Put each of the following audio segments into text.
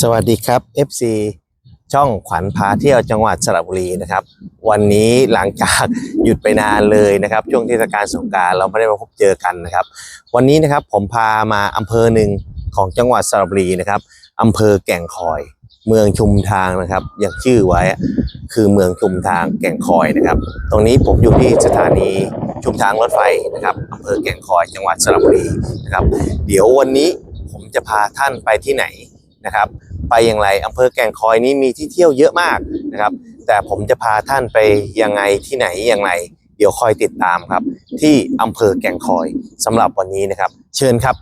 สวัสดีครับ FC ช่องขวัญพาเที่ยวจังหวัดสระบุรีนะครับ วันนี้หลังจากหยุดไปนานเลยนะครับ ช่วงเทศกาลสงกรารเราไม่ได้มาพบเจอกันนะครับ วันนี้นะครับผมพามาอำเภอหนึ่งของจังหวัดสระบุรีนะครับอำเภอแก่งคอย เมืองชุมทางนะครับ อย่างชื่อไว้คือเมืองชุมทางแก่งคอยนะครับ ตรงนี้ผมอยู่ที่สถานีชุมทางรถไฟนะครับอำเภอแก่งคอยจังหวัดสระบุรีนะครับ เดี๋ยววันนี้ จะพาท่านไปที่ไหนนะครับ ไปอย่างไรอำเภอแก่งคอยนี้มีที่เที่ยวเยอะมากนะครับ แต่ผมจะพาท่านไปยังไงที่ไหนอย่างไร เดี๋ยวคอยติดตามครับ ที่อำเภอแก่งคอยสำหรับวันนี้นะครับ เชิญครับ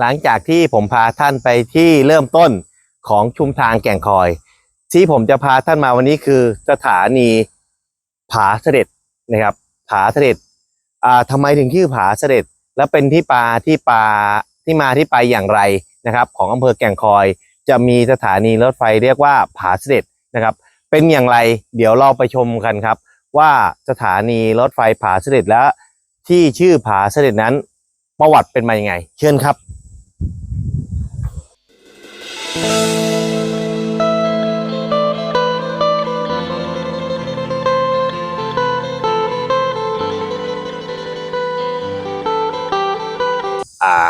หลังจากที่ผมพาท่านไปที่เริ่มต้นของชุมทางแก่งคอย ที่ผมจะพาท่านมาวันนี้คือสถานีผาเสด็จนะครับ ผาเสด็จอ่าทำไมถึงชื่อผาเสด็จ และเป็นที่ปาที่ปาที่มาที่ไปอย่างไรนะครับ ของอำเภอแก่งคอย จะมีสถานีรถไฟเรียกว่าผาเสด็จนะครับ เป็นอย่างไรเดี๋ยวเราไปชมกันครับ ว่าสถานีรถไฟผาเสด็จและที่ชื่อผาเสด็จนั้น ประวัติเป็นมาอยังไง เชิญครับ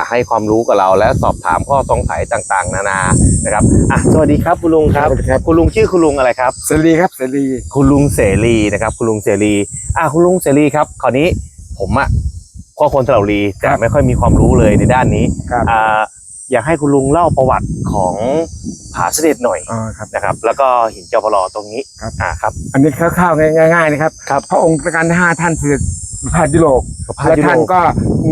ให้ความรู้กับเราและสอบถามข้อสงสัยต่างๆ นานา นะครับ อะ สวัสดีครับคุณลุงครับสวัสดีครับ คุณลุงชื่อคุณลุงอะไรครับ เสรีครับ เสรี คุณลุงเสรีนะครับ คุณลุงเสรี อะ คุณลุงเสรีครับ คราวนี้ผมอะข้อคนสระบุรีแต่ไม่ค่อยมีความรู้เลยในด้านนี้ครับอ่า อยากให้คุณลุงเล่าประวัติของผาเสด็จหน่อยอ๋อครับ นะครับ แล้วก็หินจอปลอตรงนี้ครับ อ่าครับ อันนี้คร่าวๆง่ายๆนะครับ ครับ พระองค์รัชกาลที่ห้าท่านเสด็จผ่านยุโรปพระและยุโรท่านปก็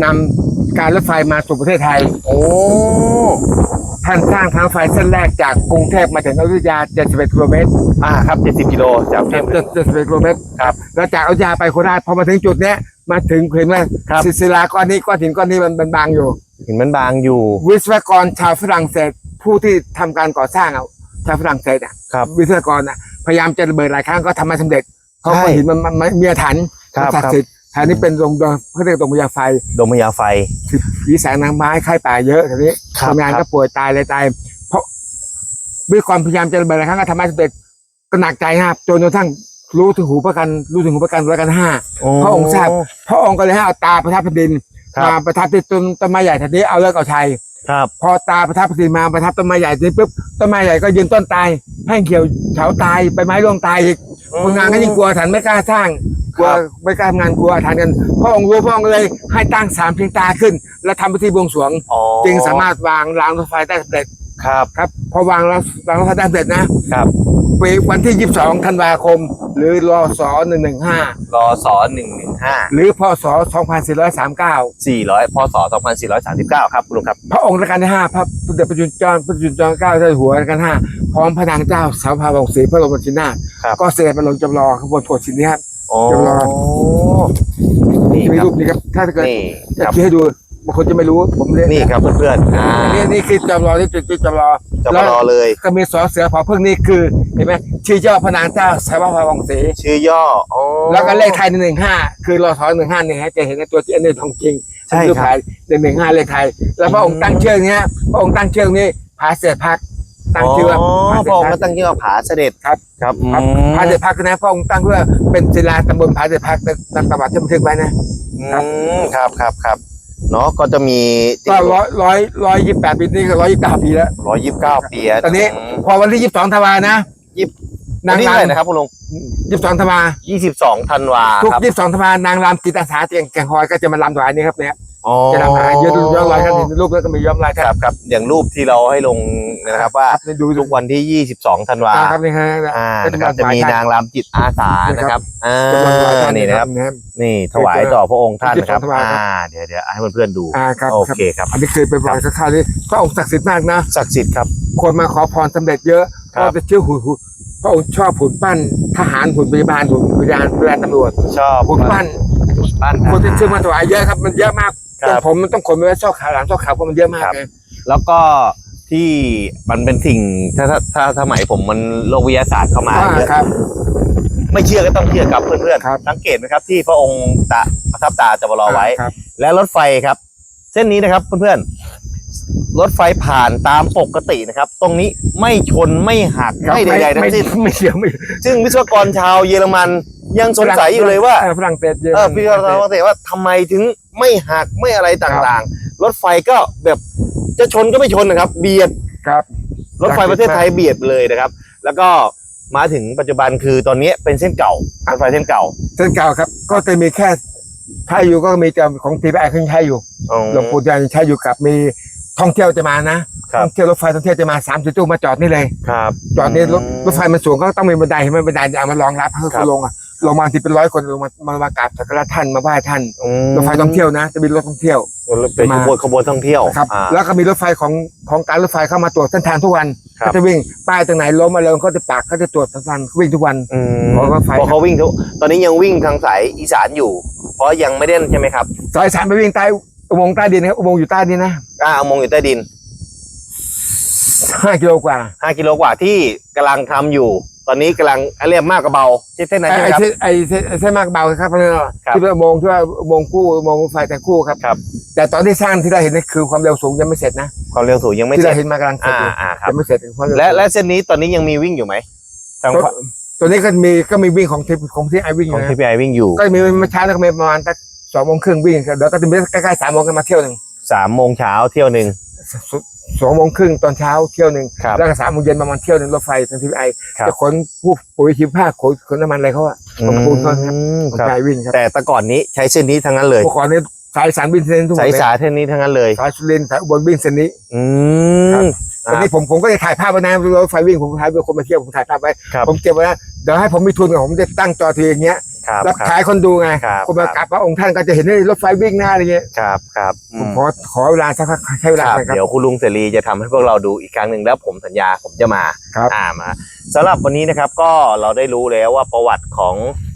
นำการรถไฟมาสู่ประเทศไทย โอ้ ท่านสร้างทางรถไฟเส้นแรกจากกรุงเทพมาถึงอยุธยา71กิโลเมตรอ่าครับ 70กิโลจากเทพ 71กิโลเมตรครับ แล้วจากอยุธยาไปโคราชพอมาถึงจุดเนี้ย มาถึงเห็นไหมครับ ศิลาก้อนนี้ก้อนหินก้อนนี้มันมันบางอยู่หินมันบางอยู่ วิศวกรชาวฝรั่งเศสผู้ที่ทำการก่อสร้างอะชาวฝรั่งเศสอะครับวิศวกรอะพยายามจะระเบิดหลายครั้งก็ทำไม่สำเร็จเพราะใช่ว่าหินมันมันมันมีอาถรรพ์ครับมันศักดิ์สิทธิ์แถวนี้เป็นโรงเขาเรียกโรงพยาไฟดมพญาไฟคือผีแสงนางไม้ค่ายป่าเยอะแถวนี้ครับทำงานครัก็บ ป่วยตายเลยตาย เพราะวิศวกรพยายามจะระเบิดหลายครั้งก็ทำไม่สำเร็จก็หนักใจนะครับจนกระทั่ง รู้ถึงหูประกันรู้ถึงหูประกันรัชกาลที่ห้าพระองค์ทราบพระองค์ก็เลยให้เอาตาประทับแผ่นดินครับ มาประทับที่ต้นต้นไม้ใหญ่แถวนี้เอาเลิกเอาชัยครับ พอตาประทับแผ่นดินมาประทับต้นไม้ใหญ่ทีปุ๊บต้นไม้ใหญ่ก็ยืนต้นตายแห้งเขียวเฉาตายใบไม้ร่วงตายอีกคนงานก็ยิ่งกลัวฐานไม่กล้าสร้างกลัวครับ ไม่กล้าทำงานกลัวฐานกันพระองค์รู้พระองค์เลยให้ตั้งสามเพียงตาขึ้น และทำพิธีบวงสรวง อ๋อ จึงสามารถวางรางรถไฟได้สำเร็จ ครับครับพอวางรางรางรถไฟได้สำเร็จนะครับปีวันที่ 22ธันวาคม หรือรศ115 รอสอหนึ่งหนึ่งห้าหรือพศ2439 สี่ร้อยพศสองพันสี่ร้อยสามสิบเก้าครับคุณลุงครับ พระองค์รัชกาลที่ 5 พระพุทธประจุลจอมพระจุลจอมเกล้าเจ้าอยู่หัวรัชกาลที่5พร้อมพระนางเจ้าสาวพาวงศ์ศรีพระบรมราชินีนาถครับ ก็เสด็จมาลงจำลองขบวนโกศชินนี้ครับ โอ้เดี๋ยวรอนี่จะมีครัรูบปนี้ครับถ้าเกิดนี่จะครับ ชี้ให้ดู บางคนจะไม่รู้ผมเรียกนี่ครับเพื่อนๆอ่านี่นี่คือจำลองที่จุดจุดจำลองจะมารอเลยก็มีสอเสือผอพึ่งนี่คือเห็นไหมชื่อย่อพระนางเจ้าสาวพาวงศ์ศรีชื่อย่ออ๋อแล้วก็เลขไทยหนึ่งหนึ่งห้าคือรอสอหนึ่งห้าหนึ่งจะเห็นในตัวที่อันนี้ทองจริงใช่ครับหนึ่งหนึ่งห้าเลขไทย แล้วพระองค์ตั้งเชือกเนี้ยพระองค์ตั้งเชือกนี้ผาเสด็จพักตั้งชื่อว่าอ๋อผาพเสระองค์ด็ก็จพักตั้งชื่อว่าผาเสด็จครับครับครับอืมผาเสด็จพักนะพระองค์ตั้งเพื่อเป็นศิลาตำบลผาเสด็จพักในประวัติที่บันทึกไว้นะครับอืมครับครับครับ เนาะก็จะมีก็ร้อยร้อยร้อยยี่สิบแปดปีนี่ก็ร้อยยี่สิบเก้าปีแล้วร้อยยี่สิบเก้าปีะตอนนี้มพอวันที่ยี่สิบสองธันวานะยี่สิบนาวันงนี้ราเท่าไหร่นะครับคุณลุงยี่สิบสองธันวา22ธันวาทุกครับยี่สิบสองธันวานางรำจิตอาสาเจียงแกงคอยก็จะมาลำถวายนี่ครับเนี่ยอ๋อ จะลำถวายเยอะดูย้อมลายกันเห็นรูปแล้วก็มีย้อมลายคกันรับครับอย่างรูปที่เราให้ลงนะครับว่าครับดูทุกวันที่ 22ธันวาครับนี่ฮะอ่าก็จะนะครับมาจะมีถวายท่านนางรำจิตอาสานะครับอ่าจะมาถวายท่านนี่นะครับนะครับนี่ถวายต่อพระองค์ท่านนะครับถวายครับอ่าเดี๋ยวเดี๋ยวให้เพื่อนๆดูอ่าครับโอครับเคครับอันนี้เคยไปบ่อยก็ข้าวนี่พระองค์ศักดิ์สิทธิ์มากนะศักดิ์สิทธิ์ครับคนมาขอพรสำเร็จเยอะคเพรับราะจะเชื่อหุ่นหุ่นพระองค์ชอบหุ่นปั้นทหารหุ่นพยาบาลหุ่นพยาบาลพยาบาลตำรวจชอบหุ่นปั้นปั้นคนที่ซื้อมาถวายเยอะครับมันเยอะมาก ครัตรงบผมมันต้องขนไปไว้ซอกขาหลังซอกขาเพราะมันเยอะมากครับเลย แล้วก็ที่มันเป็นสิ่งถ้าถ้าถ้าสมัยผมมันโลกวิทยาศาสตร์เข้ามาอ่าเยอะครับ ไม่เชื่อก็ต้องเชื่อครับเพื่อนครับ ๆสังเกตไหมครับ ที่พระองค์ตะประทับตาจะมารอไว้ ครับ และรถไฟครับ เส้นนี้นะครับเพื่อนๆ รถไฟผ่านตามปกตินะครับ ตรงนี้ไม่ชนไม่หักครับไม่ใดๆทั้ไม่งสิ้นไม่เสียไม่ซึ่งวิศวกรชาวเยอรมันยังสงสัยอยู่เลยว่าออฝรั่งเศสเยอะเออพี่เราเราแต่ว่าทำไมถึงไม่หักไม่อะไรต่างๆ รถไฟก็แบบจะชนก็ไม่ชนนะครับ เบียดครับ รถไฟประเทศไทยเบียดไปเลยนะครับ แล้วก็มาถึงปัจจุบันคือตอนนี้เป็นเส้นเก่ารถไฟเส้นเก่า เส้นเก่าครับ ก็จะมีแค่ถ้าอยู่ก็มีแต่ของทีพีไอเขายังใช้อยู่อ๋อหลวงปู่ยังใช้อยู่กับมี ท่องเที่ยวจะมานะครับท่องเที่ยวรถไฟท่องเที่ยวจะมาสามสิบตู้มาจอดนี่เลยครับจอดนี่รถอืมรถไฟมันสูงก็ต้องมีบันไดให้มันบันไดจะเอามารองรับให้ครัเขาบลงอะลงมาทีเป็นร้อยคนลงมามามากราบสักการะท่านมาไหว้ท่านอืมรถไฟท่องเที่ยวนะ จะมีรถท่องเที่ยวเป็นขบวนขบวนท่องเที่ยวครับอ่าแล้วก็มีรถไฟของของการรถไฟเข้ามาตรวจเส้นทางทุกวันครับก็จะวิ่งป้ายตรงไหนล้มมาเลยเขาจะปักเขาจะตรวจทุกวันวิ่งทุกวันอืมของรถไฟพอเขาวิ่งทุกตอนนี้ยังวิ่งทางสายอีสานอยู่ เพราะยังไม่ได้ใช่ไหมครับสายสามไปวิ่งใต้ อุโมงค์ใต้ดินนะครับอุโมงค์อยู่ใต้ดินนะอ่าอุโมงค์อยู่ใต้ดินห้ากิโลกว่า5กิโลกว่าที่กำลังทำอยู่ ตอนนี้กำลังเรียกมากกระเบาที่เส้นนั้นไอ้ใช่ไหมไอ้ครับ เส้นไอ้เส้นไอ้เส้นมากเบาครับเพราะฉะนั้นครับ ที่ว่าอุโมงค์ที่ว่าอุโมงค์คู่อุโมงค์ไฟแต่คู่ครับ ครับ แต่ตอนที่สร้างที่เราเห็นนี่คือความเร็วสูงยังไม่เสร็จนะความเร็วสูงยังไม่ที่เสร็เราจเห็นมากำลังเสร็จอ่าอยู่อ่าครับ ยังไม่เสร็จความเร็วและสูงและเส้นนี้ตอนนี้ยังมีวิ่งอยู่ไหมทางตัวตัวนี้ก็มีก็มีวิ่งของทีของที่ไอวิ่งอของยู่นะทีพีไอวิ่งอยู่ก็มีเมื่อเช้าแล้วก็มีประมาณสัก สองโมงครึ่งวิ่งครับเดี๋ยวก็จะมีใกล้ๆสามโมงกันมาเที่ยวหนึ่งสามโมงเช้าเที่ยวหนึ่งสสองโมงครึ่งตอนเช้าเที่ยวหนึ่งครับแล้วก็สามโมงเย็นประมาณเที่ยวหนึ่งรถไฟทางทีไอครับจะขนผู้ปุ๋ยชีวภาคขนขนน้ำมันอะไรเขาอะขอบคุณครับอืมของครับไอวิ่งครับแต่แต่ก่อนนี้ใช้เส้นนี้ทั้งนั้นเลยเมื่อก่อนนี้สายสารบินเส้นทุกหมสาดยเลยสายเส้นนี้ทั้งนั้นเลยสายสุรินทร์สายอุบลวิ่งเส้นนี้ อืครัมบตอนนี้ผมผมก็จะถ่ายภาพไว้นะรถไฟวิ่งผมถ่ายเป็นคนมาเที่ยวผมถ่ายภาพไว้ครับผมเก็บไว้นะเดี๋ยวให้ผมมีทุนกับผมจะตั้งจอทีอย่างเงี้ย ครับแล้วครับขายคนดูไงครับคนมากราบพระองค์ท่านก็จะเห็นว่ารถไฟวิ่งหน้าอะไรเงี้ยครับครับอืผมมขอขอเวลาสักพักใช้เวลาครับหน่อยครับเดี๋ยวคุณลุงเสรีจะทำให้พวกเราดูอีกครั้งหนึ่งแล้วผมสัญญาผมจะมาครับอ่ามาสำหรับวันนี้นะครับก็เราได้รู้แล้วว่าประวัติของ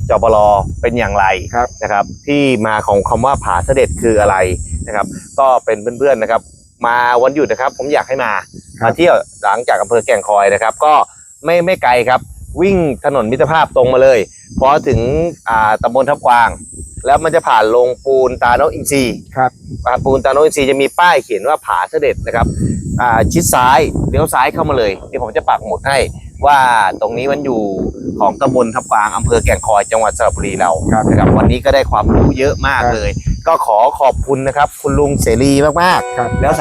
จปรเป็นอย่างไรครับนะครับ ที่มาของคำว่าผาเสด็จคืออะไรนะครับ ก็เป็นเพื่อนๆนะครับ มาวันหยุดนะครับ ผมอยากให้มาครับมาเที่ยวหลังจากอำเภอแก่งคอยนะครับ ก็ไม่ไม่ไกลครับ วิ่งถนนมิตรภาพตรงมาเลยพอถึงอ่าตำบลทับกวาง แล้วมันจะผ่านลงปูนตาโนกอินทรีย์ครับ อ่าปูนตาโนกอินทรีย์จะมีป้ายเขียนว่าผาเสด็จนะครับอ่าชิดซ้ายเลี้ยวซ้ายเข้ามาเลยเดี๋ยวผมจะปักหมุดให้ว่าตรงนี้มันอยู่ของตำบลทับกวางอำเภอแก่งคอยจังหวัดสระบุรีเราครับนะครับวันนี้ก็ได้ความรู้เยอะมากครับ เลย ก็ขอขอบคุณนะครับ คุณลุงเสรีมากครับ ๆแล้ว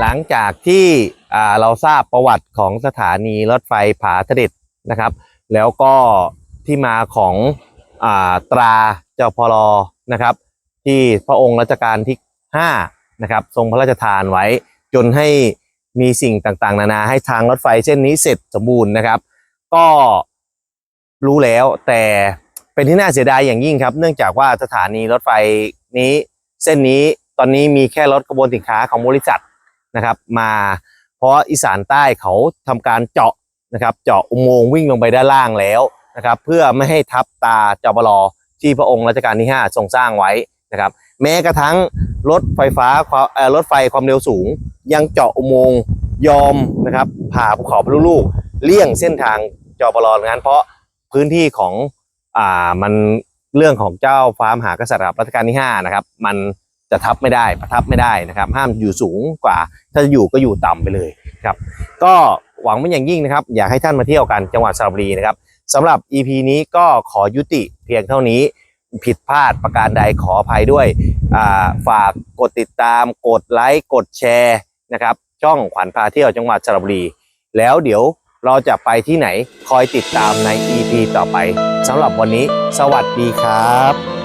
หลังจากที่เราทราบประวัติของสถานีรถไฟผาเสด็จนะครับ แล้วก็ที่มาของอตราเจ้าพลนะครับ ที่พระองค์รัชกาลที่5นะครับทรงพระราชทานไว้จนให้มีสิ่งต่างๆ นานาให้ทางรถไฟเส้นนี้เสร็จสมบูรณ์นะครับ ก็รู้แล้วแต่เป็นที่น่าเสียดายอย่างยิ่งครับ เนื่องจากว่าสถานีรถไฟนี้เส้นนี้ตอนนี้มีแค่รถขบวนสินค้าของบริษัท นะครับ มาเพราะอีสานใต้เขาทำการเจาะนะครับ เจาะอุโมงค์วิ่งลงไปด้านล่างแล้วนะครับ เพื่อไม่ให้ทับตาจปรที่พระองค์รัชกาลที่ 5 ทรงสร้างไว้นะครับ แม้กระทั่งรถไฟฟ้าความเอ่อรถไฟความเร็วสูง ยังเจาะอุโมงค์ยอมนะครับผ่าภูเขาพลุลูกเลี่ยงเส้นทางจอปลงั้น เพราะพื้นที่ของอ่ามันเรื่องของเจ้าฟ้ามหากษัตริย์รัชกาลที่ห้านะครับ มัน จะทับไม่ได้ประทับไม่ได้นะครับ ห้ามอยู่สูงกว่า ถ้าอยู่ก็อยู่ต่ำไปเลยครับก็หวังเป็นอย่างยิ่งนะครับ อยากให้ท่านมาเที่ยวกันจังหวัดสระบุรีนะครับสำหรับ EP นี้ก็ขอยุติเพียงเท่านี้ผิดพลาดประการใดขออภัยด้วยาฝากกดติดตาม กดไลค์กดแชร์นะครับช่องขวัญพาเที่ยวจังหวัดสระบุรี แล้วเดี๋ยวเราจะไปที่ไหนคอยติดตามใน EP ต่อไปสำหรับวันนี้ สวัสดีครับ